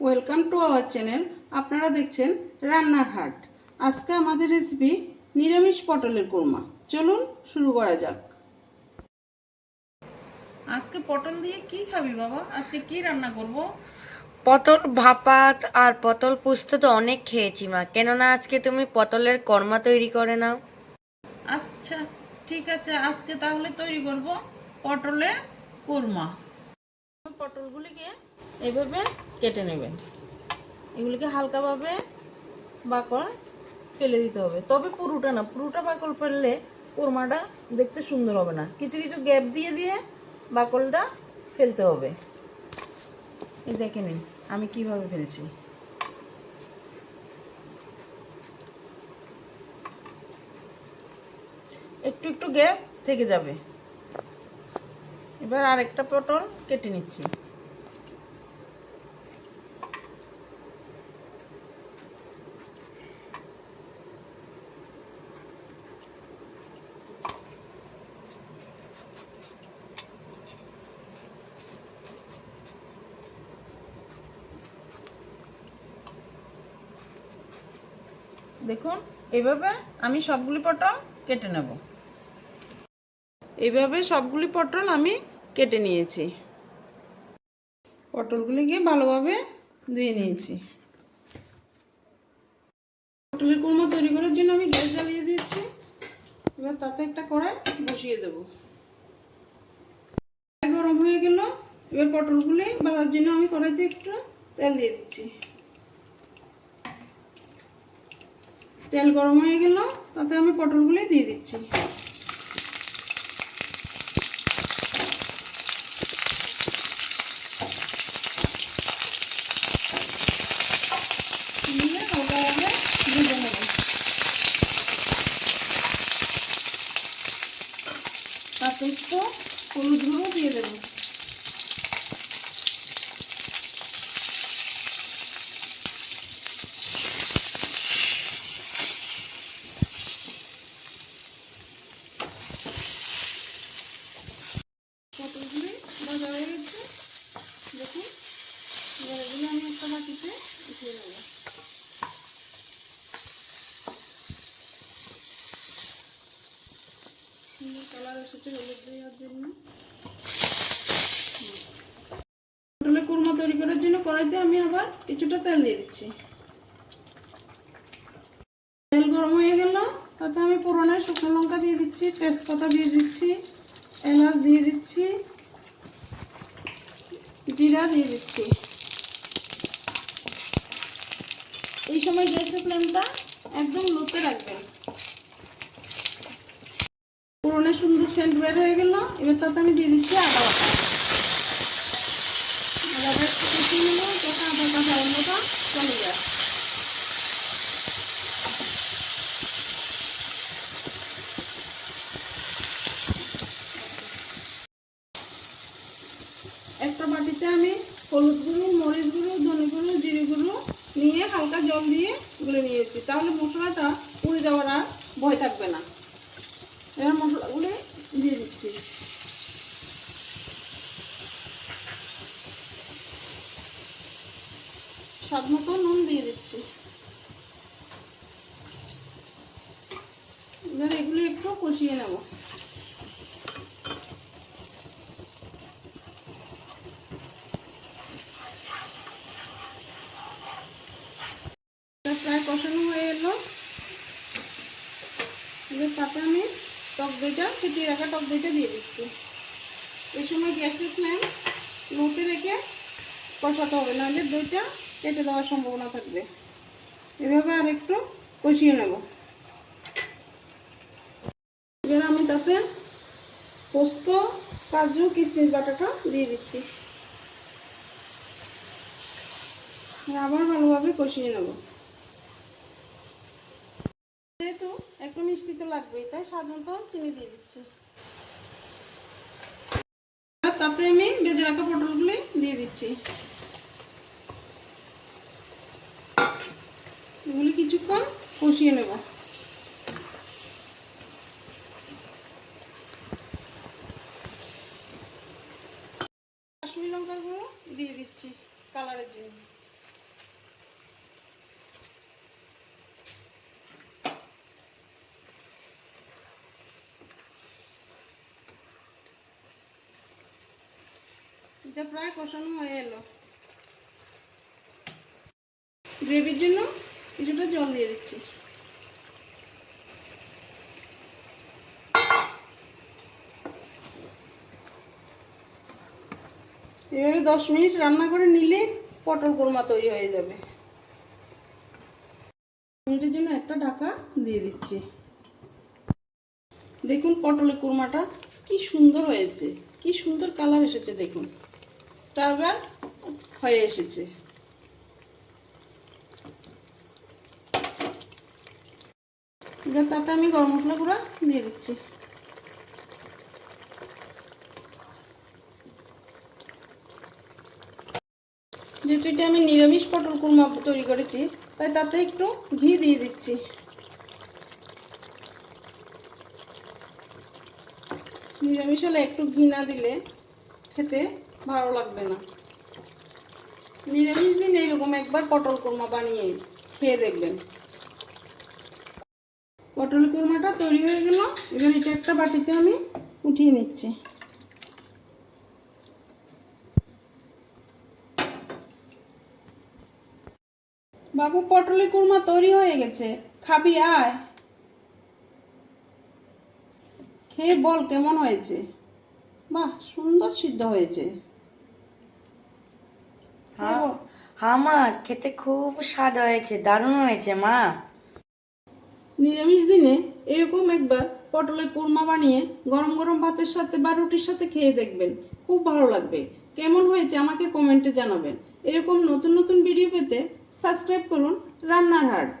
Welcome to our channel. আপনারা দেখছেন রান্নার হাট আজকে আমাদের রেসিপি নিরামিষ পটলের কোরমা। চলুন শুরু করা যাক। আজকে পটল দিয়ে কি খাবি বাবা? আজকে কি রান্না করব? পটল ভাপাত আর পটল পুস্ত তো অনেক খেয়েছি মা। কেননা আজকে তুমি পটলের কর্মা তৈরি করে নাও। আচ্ছা ঠিক আছে। আজকে তাহলে তৈরি করব পটলে কোরমা। পটলগুলিকে এইভাবে কেটে নেবেন। এগুলিকে হালকাভাবে বাকল ফেলে দিতে হবে। তবে পুরোটা না, পুরোটা বাকল ফেললে কোরমাটা দেখতে সুন্দর হবে না। কিছু কিছু গ্যাপ দিয়ে দিয়ে বাকলটা ফেলতে হবে। এই দেখে নিন, আমি কীভাবে ফেলছি। একটু একটু গ্যাপ থেকে যাবে। এবার আরেকটা পটল কেটে নিচ্ছি। দেখুন, এভাবে আমি সবগুলি পটল কেটে নেব। এইভাবে সবগুলি পটল আমি কেটে নিয়েছি। পটলগুলিকে ভালোভাবে ধুয়ে নিয়েছি। পটলের কোরমা তৈরি করার জন্য আমি গ্যাস জ্বালিয়ে দিয়েছি। এবার তাতে একটা কড়াই বসিয়ে দেবো। গরম হয়ে গেল। এবার পটলগুলি ভাজার জন্য আমি কড়াইতে একটু তেল দিয়ে দিচ্ছি। তেল গরম হয়ে গেল। তাতে আমি পটলগুলি দিয়ে দিচ্ছি দিয়ে হালকাভাবে ভেজে নেব একটু হলুদ গুঁড়ো দিয়ে দেবো। পটলগুলি ভাজা হয়ে গেছে। দেখুন, এবার আমি একটা বাটিতে উঠিয়ে নেব। সুন্দর কালার কুরমা তৈরি করার জন্য কড়াইতে আমি আবার কিছুটা তেল দিয়ে দিচ্ছি। তেল গরম হয়ে গেল, তাতে আমি পুরোনো শুকনো লঙ্কা দিয়ে দিচ্ছি, তেজপাতা দিয়ে দিচ্ছি, এলাচ দিয়ে দিচ্ছি, জিরা দিয়ে দিচ্ছি। এই সময় গ্যাসের ফ্লেমটা একদম লোতে রাখবেন। পুরোনো সুন্দর সেন্ট বের হয়ে গেল। এবার তাতে আমি দিয়ে দিচ্ছি আদা বাটা। চলে একটা বাটিতে আমি হলুদ গুঁড়ো, মরিচ গুঁড়ো, ধনে গুঁড়ো, জিরে গুঁড়ো নিয়ে হালকা জল দিয়ে গুলে নিয়েছি। তাহলে মশলাটা পুড়ে যাওয়ার আর ভয় থাকবে না। এবার মশলাগুলো দিয়ে দিচ্ছি। স্বাদ মতো নুন দিয়ে দিচ্ছি। এবার এগুলো একটু কষিয়ে নেব। প্রায় কষানো হয়ে এলো। এবার তাতে আমি টক দইটা, ফুটিয়ে রাখা টক দইটা দিয়ে দিচ্ছি। এই সময় গ্যাসের ফ্লেম লোতে রেখে কষাতে হবে, নাহলে দইটা কেটে দেওয়ার সম্ভাবনা থাকবে। এভাবে আর একটু কষিয়ে নেব। এবার আমি তাতে পোস্ত, কাজু কিশমিশ বাটাটা দিয়ে দিচ্ছি। আবার ভালোভাবে কষিয়ে নেব। যেহেতু একটু মিষ্টি তো লাগবেই, তাই মতো চিনি দিয়ে দিচ্ছি। তাতে আমি বেজে রাখা পটলগুলি দিয়ে দিচ্ছি। এগুলি কিছুক্ষণ কষিয়ে নেব। কাশ্মীর লঙ্কার গুঁড়ো দিয়ে দিচ্ছি কালারের জন্য। প্রায় কষানো হয়ে এলো। গ্রেভির জন্য কিছুটা জল দিয়ে দিচ্ছি। এভাবে দশ মিনিট রান্না করে নিলে পটল কোরমা তৈরি হয়ে যাবে। মিনিটের জন্য একটা ঢাকা দিয়ে দিচ্ছি। দেখুন পটলের কোরমাটা কি সুন্দর হয়েছে, কি সুন্দর কালার এসেছে দেখুন। টারবার হয়ে এসেছে। এবার তাতে আমি গরম মশলা গুঁড়া দিয়ে দিচ্ছি। যেহেতু এটা আমি নিরামিষ পটল কুরমা তৈরি করেছি, তাই তাতে একটু ঘি দিয়ে দিচ্ছি। নিরামিষ হলে একটু ঘি না দিলে খেতে ভালো লাগবে না। নিরামিষ দিন এইরকম একবার পটল কুরমা বানিয়ে খেয়ে দেখবেন। পটল কুরমাটা তৈরি হয়ে গেল। এবার এটা একটা বাটিতে আমি উঠিয়ে নিচ্ছি। বাবু পটলের কুরমা তৈরি হয়ে গেছে। খাবি, আয়। খেয়ে বল কেমন হয়েছে? বাহ সুন্দর সিদ্ধ হয়েছে। হ্যাঁ হ্যাঁ মা খেতে খুব স্বাদ হয়েছে দারুণ হয়েছে মা। নিরামিষ দিনে এরকম একবার পটলের কুরমা বানিয়ে গরম গরম ভাতের সাথে বা রুটির সাথে খেয়ে দেখবেন। খুব ভালো লাগবে। কেমন হয়েছে আমাকে কমেন্টে জানাবেন। এরকম নতুন নতুন ভিডিও পেতে সাবস্ক্রাইব করুন রান্নার হাট।